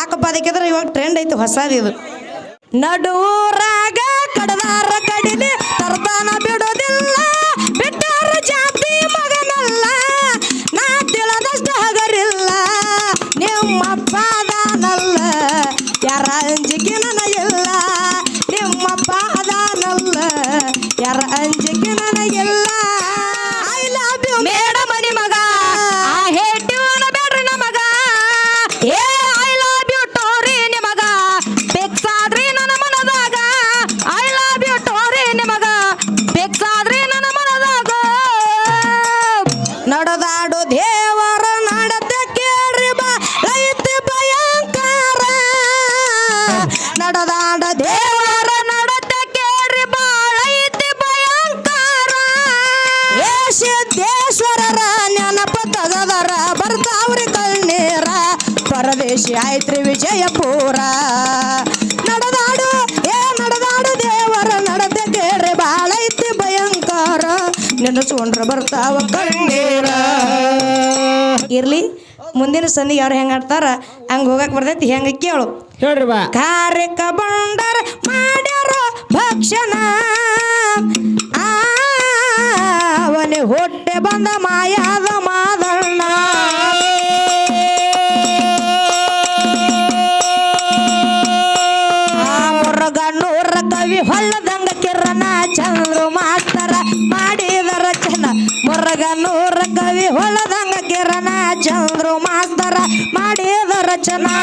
ಯಾಕಪ್ಪ ಅದಕ್ಕೆಂದ್ರೆ ಇವಾಗ ಟ್ರೆಂಡ್ ಐತಿ ಹೊಸದು ಇದು ನಡುವರಾಗ ಕಡದಾರ ಕಡಿಲಿ ತಗದರ ಬರ್ತಾವ್ರಿ ಕಣ್ಣೀರ. ಪರದೇಶಿ ಆಯ್ತ್ರಿ ವಿಜಯಪುರ. ನಡೆದಾಡು ಏ ನಡೆದಾಡು ದೇವರ ನಡತೆ ಕೇಳ್ರಿ. ಬಾಳೈತಿ ಭಯಂಕರ. ನೆನೆಸ್ಕೊಂಡ್ರ ಬರ್ತಾವ ಕಣ್ಣೀರ. ಇರ್ಲಿ ಮುಂದಿನ ಸನ್ನಿ ಅವ್ರು ಹೆಂಗ ಆಡ್ತಾರ? ಹಂಗ ಹೋಗಕ್ ಬರ್ತೈತಿ ಹೆಂಗ ಕೇಳು. ಹೇಳ್ರಿ ಬಾ. ಕಾರ್ಯಕ ಬಂಡರ ಮಾಡ್ಯಾರ ಭಕ್ಷಣ. ಹೊಳ್ಳದಂಗ ಕಿರಣ ಚಂದ್ರು ಮಾಸ್ತರ ಮಾಡಿದರ ಚನ ನೂರ ಕವಿ ಹೊಲದಂಗ ಕಿರಣ ಚಂದ್ರು ಮಾಸ್ತರ ಮಾಡಿದ ರಚನಾ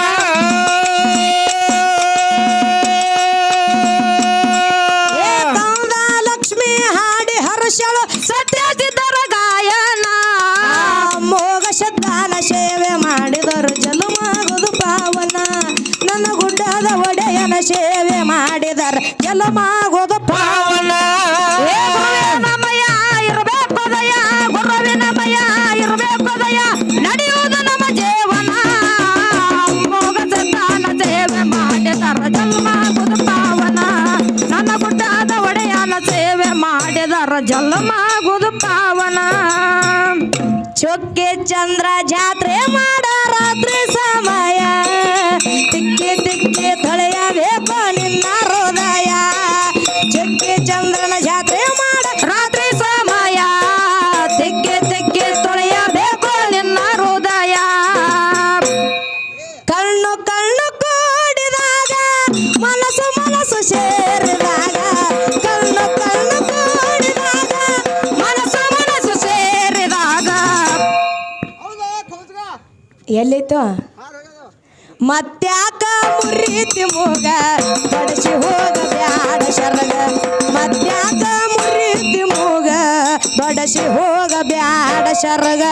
ಲಕ್ಷ್ಮಿ ಹಾಡಿ ಹರ್ಷಳು ಸತ್ಯ ಜಲಮಾಗುದು ಪಾವನ. ಚೊಕ್ಕೆ ಚಂದ್ರ ಜಾತ್ರೆ ಮಾಡ ರಾತ್ರಿ ಸಮಯ. ತಿಕ್ಕಿ ತಿಕ್ಕಿ ತೊಳೆಯಬೇಕು ನಿನ್ನ ಹೃದಯ. ಚೊಕ್ಕೆ ಚಂದ್ರನ ಜಾತ್ರೆ ಎಲ್ಲಿತ್ತು? ಮತ್ತ್ಯಾಕ ಮುರಿತಿ ಮೂಗ ಬಡಿಸಿ ಹೋಗ ಬ್ಯಾಡ ಶರಗ ಮತ್ತ್ಯಾಕ ಮುರೀತಿ ಮೂಗ ಬಡಿಸಿ ಹೋಗ ಬ್ಯಾಡ ಶರಗ